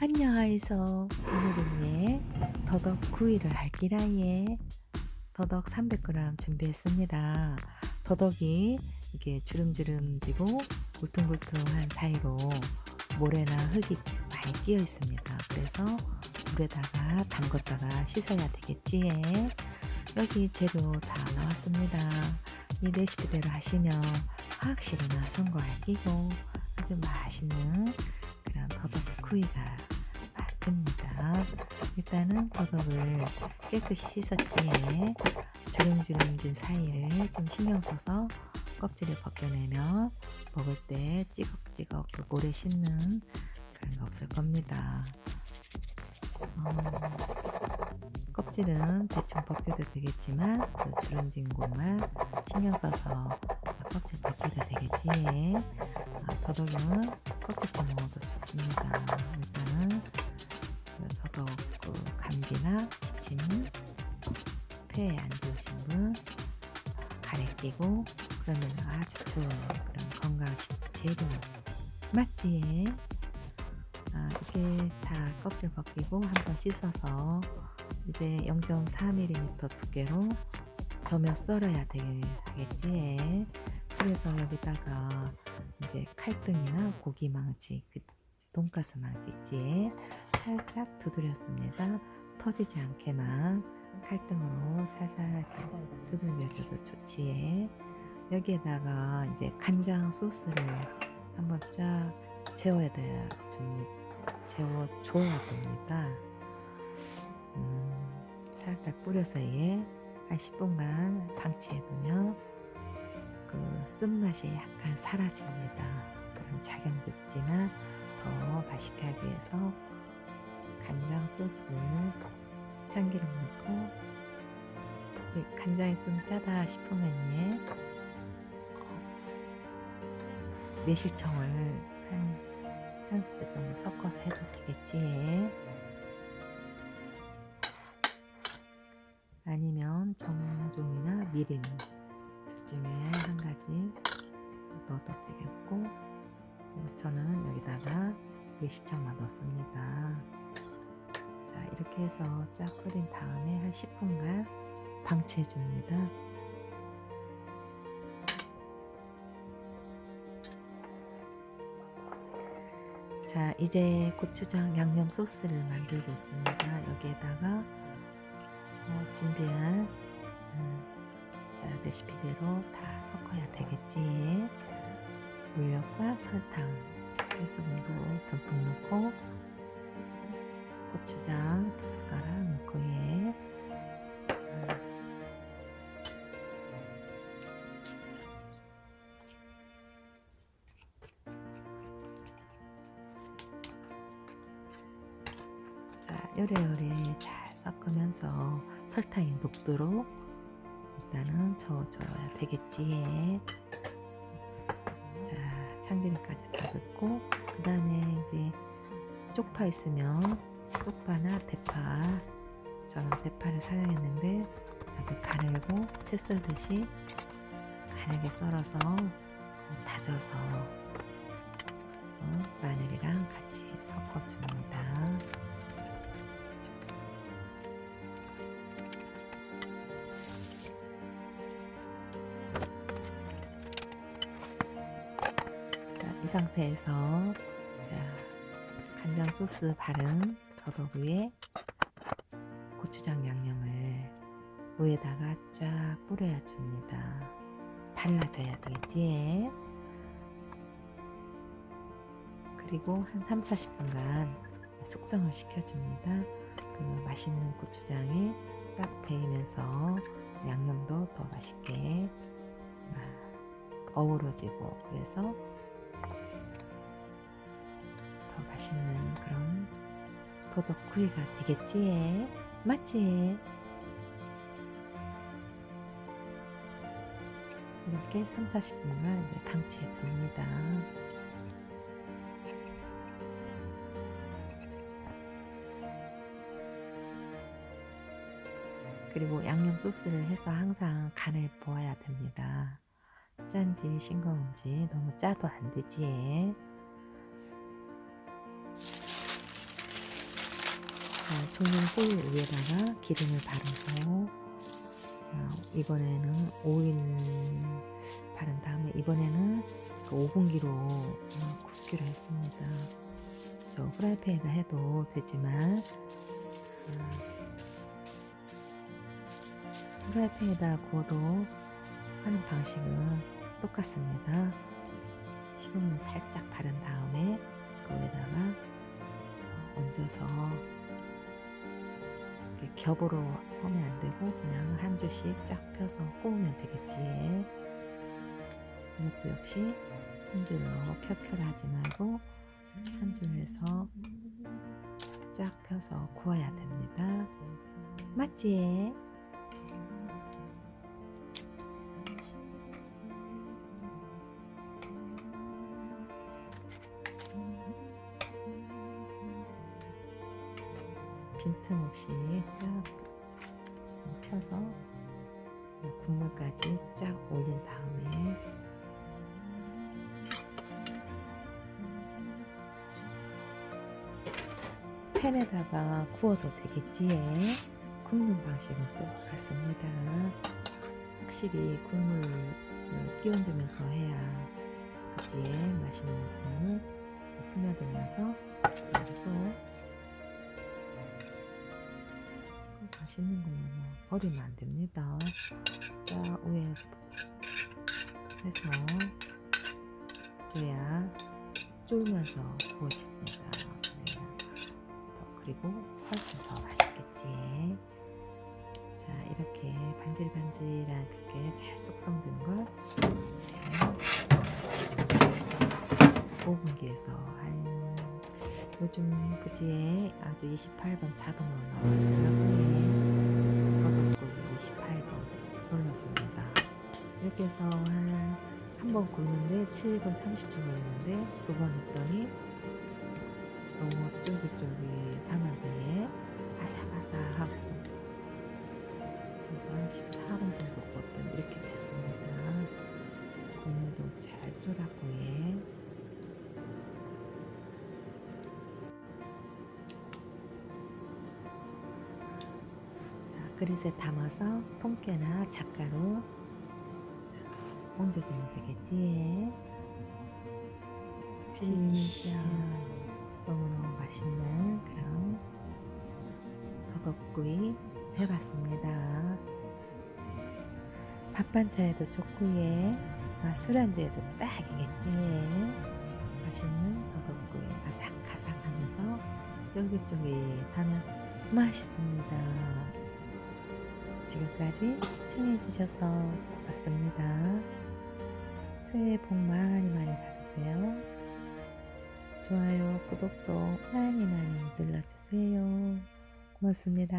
안녕하이소. 오늘은 예 더덕 구이를 할 기라예. 더덕 300g 준비했습니다. 더덕이 이게 주름주름지고 울퉁불퉁한 사이로 모래나 흙이 많이 끼어 있습니다. 그래서 물에다가 담궜다가 씻어야 되겠지. 예. 여기 재료 다 나왔습니다. 이 레시피대로 하시면 확실히 나 선거할 끼고 아주 맛있는 그런 더덕 구이가. 일단은 더덕을 깨끗이 씻었지에 주름주름진 사이를 좀 신경 써서 껍질을 벗겨내면 먹을 때 찌걱찌걱 그 모래 씹는 그런 거 없을 겁니다. 어, 껍질은 대충 벗겨도 되겠지만 그 주름진 곳만 신경 써서 껍질 벗겨도 되겠지. 아, 더덕은 껍질째 먹 감기나 기침, 폐에 안 좋으신 분 가래 끼고 그러면 아주 좋은 그런 건강식 재료 맞지? 아, 이렇게 다 껍질 벗기고 한번 씻어서 이제 0.4mm 두께로 저며 썰어야 되겠지. 그래서 여기다가 이제 칼등이나 고기 망치, 그 돈가스 망치 있지. 살짝 두드렸습니다. 터지지 않게만 칼등으로 살살 이렇게 두들겨줘도 좋지. 여기에다가 이제 간장 소스를 한번 쫙 재워야 돼 줍니다. 재워줘야 됩니다. 음, 살짝 뿌려서 얘 한 10분간 방치해두면 그 쓴맛이 약간 사라집니다. 그런 작용도 있지만 더 맛있게 하기 위해서 간장 소스 참기름 넣고 그 간장이 좀 짜다 싶으면 얘 매실청을 한, 한 수저 정도 섞어서 해도 되겠지. 아니면 정종이나 미림 둘 중에 한 가지 넣어도 되겠고 저는 여기다가 매실청만 넣습니다. 자 이렇게 해서 쫙 끓인 다음에 한 10분간 방치해 줍니다. 자 이제 고추장 양념 소스를 만들고 있습니다. 여기에다가 어, 준비한 음, 자 레시피대로 다 섞어야 되겠지. 물엿과 설탕 해서물로 듬뿍 넣고 고추장 두 숟가락 넣고 예. 자, 요래요래 잘 섞으면서 설탕이 녹도록 일단은 저어줘야 되겠지. 자, 참기름까지 다 넣고 그 다음에 이제 쪽파 있으면 쪽파나 대파 저는 대파를 사용했는데 아주 가늘고 채 썰듯이 가늘게 썰어서 다져서 마늘이랑 같이 섞어줍니다. 자, 이 상태에서 자, 간장 소스 바른 더덕 위에 고추장 양념을 위에다가 쫙 뿌려야 줍니다. 발라줘야 되겠지? 그리고 한 3, 40분간 숙성을 시켜줍니다. 그 맛있는 고추장이 싹 배이면서 양념도 더 맛있게 어우러지고 그래서 더 맛있는 그런 도덕 구이가 되겠지? 맞지? 이렇게 3, 40분간 이제 방치해 둡니다. 그리고 양념 소스를 해서 항상 간을 보아야 됩니다. 짠지 싱거운지 너무 짜도 안 되지. 자, 종류불 위에다가 기름을 바르고 어, 이번에는 오일 바른 다음에 이번에는 그 오븐기로 어, 굽기로 했습니다. 저 후라이팬에다 해도 되지만 어, 후라이팬에다 구워도 하는 방식은 똑같습니다. 식용유 살짝 바른 다음에 거기다가 얹어서 겹으로 하면 안 되고 그냥 한 줄씩 쫙 펴서 구우면 되겠지. 이것도 역시 한 줄로 켜켜하지 말고 한 줄에서 쫙 펴서 구워야 됩니다. 맞지? 빈틈없이 쫙 펴서 이 국물까지 쫙 올린 다음에 팬에다가 구워도 되겠지에 굽는 방식은 똑같습니다. 확실히 국물을 끼얹으면서 해야 그지 맛있는 국물 스며들면서 또 맛있는 거는 뭐 버리면 안 됩니다. 자 위에 해서 그래야 쫄면서 구워집니다. 그리고 훨씬 더 맛있겠지. 자 이렇게 반질반질한 그렇게 잘 숙성된 걸 네. 오븐기에서 한 요즘 그지에 아주 28번 자동으로 나오더라고요. 이렇게 해서 한 한 번 굽는데 7분 30초 걸리는데 두 번 했더니 너무 쫄깃쫄깃하면서 얘 아삭아삭하고 그래서 한 14분 정도 굽었더니 이렇게 됐습니다. 국물도 잘 졸았고 얘 자, 그릇에 담아서 통깨나 자, 얹어주면 되겠지. 진짜 너무너무 맛있는 그런 더덕구이 해봤습니다. 밥 반찬에도 좋고요. 아, 술안주에도 딱이겠지. 맛있는 더덕구이 아삭아삭하면서 쫄깃쫄깃하면 맛있습니다. 지금까지 시청해주셔서 고맙습니다. 새해 복 많이 많이 받으세요. 좋아요, 구독도 많이 많이 눌러주세요. 고맙습니다.